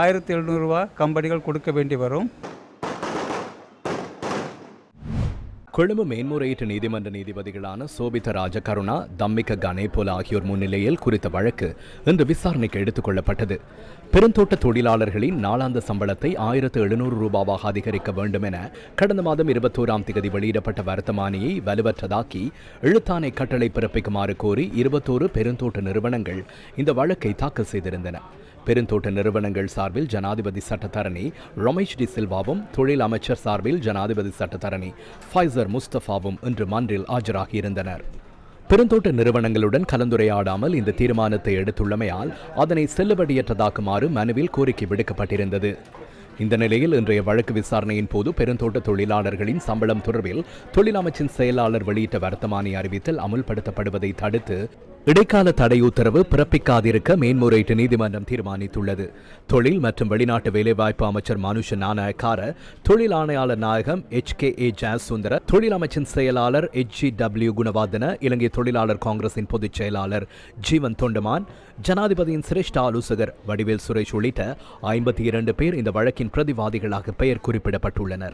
ஆயிரத்தி எழுநூறுரூவா கம்பெனிகள் கொடுக்க வேண்டி வரும். கொழும்பு மேன்முறையீட்டு நீதிமன்ற நீதிபதிகளான சோபித ராஜகருணா தம்மிக கணேபோல ஆகியோர் முன்னிலையில் குறித்த வழக்கு இன்று விசாரணைக்கு எடுத்துக் கொள்ளப்பட்டது. பெருந்தோட்ட தொழிலாளர்களின் நாளாந்த சம்பளத்தை ஆயிரத்து எழுநூறு ரூபாவாக அதிகரிக்க வேண்டும் என கடந்த மாதம் இருபத்தோராம் தேதி வெளியிடப்பட்ட வர்த்தமானியை வலுவற்றதாக்கி எழுத்தானை கட்டளை பிறப்பிக்குமாறு கோரி இருபத்தோரு பெருந்தோட்ட நிறுவனங்கள் இந்த வழக்கை தாக்கல் செய்திருந்தன. பெருந்தோட்ட நிறுவனங்கள் சார்பில் ஜனாதிபதி சட்டத்தரணி ரமேஷ் டி சில்வாவும் தொழில் அமைச்சர் சார்பில் ஜனாதிபதி சட்டத்தரணி ஃபைசர் முஸ்தபாவும் இன்று மன்றில் ஆஜராகியிருந்தனர் பெருந்தோட்ட நிறுவனங்களுடன் கலந்துரையாடாமல் இந்த தீர்மானத்தை எடுத்துள்ளமையால் அதனை செல்லுபடியற்றதாக்குமாறு மனுவில் கோரிக்கை விடுக்கப்பட்டிருந்தது. இந்த நிலையில் இன்றைய வழக்கு விசாரணையின் போது பெருந்தோட்ட தொழிலாளர்களின் சம்பளம் தொடர்பில் தொழிலமைச்சின் செயலாளர் வெளியிட்ட வர்த்தமானி அறிவித்தல் அமுல்படுத்தப்படுவதை தடுத்து இடைக்கால தடை உத்தரவு பிறப்பிக்காதிருக்க மேன்முறையீட்டு நீதிமன்றம் தீர்மானித்துள்ளது. தொழில் மற்றும் வெளிநாட்டு வேலைவாய்ப்பு அமைச்சர் மனுஷ நாணயக்கார தொழில் ஆணையாளர் நாயகம் எச். கே. ஏ. ஜாஸ் சுந்தர தொழில் அமைச்சின் செயலாளர் H. G. W. Gunawardana Ilankai தொழிலாளர் காங்கிரசின் பொதுச் செயலாளர் ஜீவன் தொண்டமான் ஜனாதிபதியின் சிரேஷ்ட ஆலோசகர் வடிவேல் சுரேஷ் உள்ளிட்ட ஐம்பத்தி இரண்டு பேர் இந்த வழக்கின் பிரதிவாதிகளாக பெயர் குறிப்பிடப்பட்டுள்ளனர்.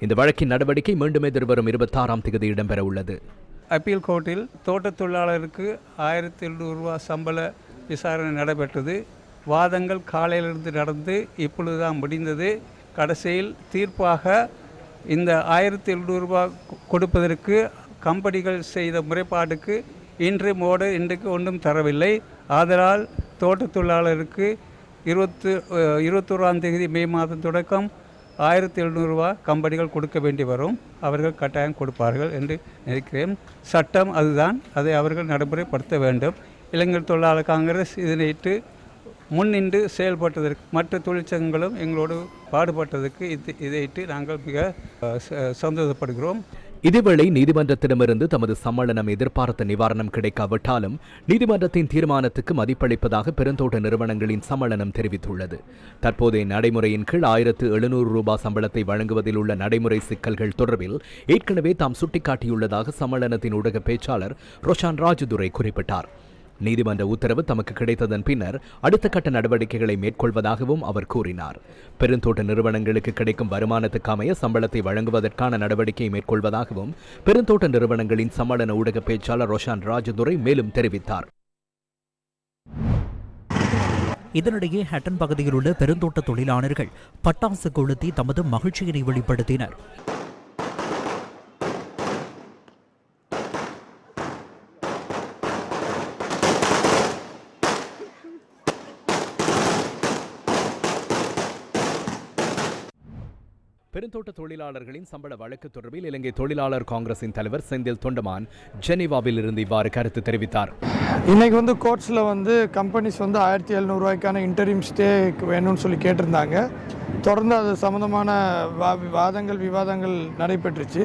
இந்த வழக்கின் நடவடிக்கை மீண்டும் எதிர்வரும் இருபத்தாறாம் தேதி இடம்பெற உள்ளது. அப்பீல் கோர்ட்டில் தோட்டத் தொழிலாளருக்கு ஆயிரத்தி எழுநூறுரூவா சம்பள விசாரணை நடைபெற்றது. வாதங்கள் காலையிலிருந்து நடந்து இப்பொழுது தான் முடிந்தது. கடைசியில் தீர்ப்பாக இந்த ஆயிரத்தி எழுநூறுபா கொடுப்பதற்கு கம்பெனிகள் செய்த முறைப்பாட்டுக்கு இன்று மோடு இன்றைக்கு ஒன்றும் தரவில்லை. ஆதலால் தோட்டத் தொழிலாளருக்கு இருபத்து அஹ், இருபத்தோராம் தேதி மே மாதம் தொடக்கம் ஆயிரத்தி எழுநூறுரூவா கம்பெனிகள் கொடுக்க வேண்டி வரும். அவர்கள் கட்டாயம் கொடுப்பார்கள் என்று நினைக்கிறேன். சட்டம் அதுதான். அதை அவர்கள் நடைமுறைப்படுத்த வேண்டும். இளைஞர் தொழிலாளர் காங்கிரஸ் இதனையிட்டு முன்னின்று செயல்பட்டதற்கு மற்ற தொழிற்சங்கங்களும் எங்களோடு பாடுபட்டதற்கு இது இதையிட்டு நாங்கள் மிக ச- சந்தோஷப்படுகிறோம். இதேவேளை நீதிமன்றத்திடமிருந்து தமது சம்மேளனம் எதிர்பார்த்த நிவாரணம் கிடைக்காவிட்டாலும் நீதிமன்றத்தின் தீர்மானத்துக்கு மதிப்பளிப்பதாக பெருந்தோட்ட நிறுவனங்களின் சம்மேளனம் தெரிவித்துள்ளது. தற்போதைய நடைமுறையின் கீழ் ஆயிரத்து எழுநூறு ரூபாய் சம்பளத்தை வழங்குவதில் உள்ள நடைமுறை சிக்கல்கள் தொடர்பில் ஏற்கனவே தாம் சுட்டிக்காட்டியுள்ளதாக சம்மேளனத்தின் ஊடக பேச்சாளர் ரோஷான் ராஜதுரை குறிப்பிட்டார். நீதிமன்ற உத்தரவு தமக்கு கிடைத்ததன் பின்னர் அடுத்த கட்ட நடவடிக்கைகளை மேற்கொள்வதாகவும் அவர் கூறினார். பெருந்தோட்ட நிறுவனங்களுக்கு கிடைக்கும் வருமானத்துக்கு அமைய சம்பளத்தை வழங்குவதற்கான நடவடிக்கையை மேற்கொள்வதாகவும் பெருந்தோட்ட நிறுவனங்களின் சம்மேளன ஊடக பேச்சாளர் ரோஷான் ராஜதுரை மேலும் தெரிவித்தார். இதனிடையே ஹட்டன் பகுதியில் உள்ள பெருந்தோட்ட தொழிலாளர்கள் பட்டாசு கொளுத்தி தமது மகிழ்ச்சியினை வெளிப்படுத்தினர். பெருந்தோட்ட தொழிலாளர்களின் சம்பள வழக்கு தொடர்பில் இலங்கை தொழிலாளர் காங்கிரசின் தலைவர் செந்தில் தொண்டமான் ஜெனீவாவில் இருந்து இவ்வாறு கருத்து தெரிவித்தார். இன்னைக்கு வந்து கோர்ட்ஸில் வந்து கம்பெனிஸ் வந்து ஆயிரத்தி எழுநூறுவாய்க்கான இன்டரிம் ஸ்டே வேணும்னு சொல்லி கேட்டிருந்தாங்க. தொடர்ந்து அது சம்மந்தமான வா வாதங்கள் விவாதங்கள் நடைபெற்றுச்சு.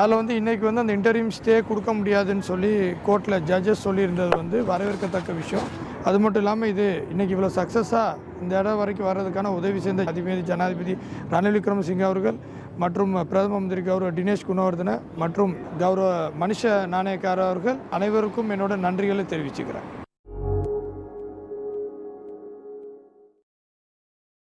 அதில் வந்து இன்னைக்கு வந்து அந்த இன்டரிம் ஸ்டே கொடுக்க முடியாதுன்னு சொல்லி கோர்ட்டில் ஜட்ஜஸ் சொல்லியிருந்தது வந்து வரவேற்கத்தக்க விஷயம். அது மட்டும் இல்லாமல் இது இன்னைக்கு இவ்வளோ சக்ஸஸாக இந்த இடம் வரைக்கும் வர்றதுக்கான உதவி செய்த அதிபதி ஜனாதிபதி ரணில் விக்ரமசிங்க அவர்கள் மற்றும் பிரதம மந்திரி கௌரவ தினேஷ் குணவர்தன மற்றும் கௌரவ மனுஷ நாணயக்கார அவர்கள் அனைவருக்கும் என்னோட நன்றிகளை தெரிவிச்சுக்கிறேன்.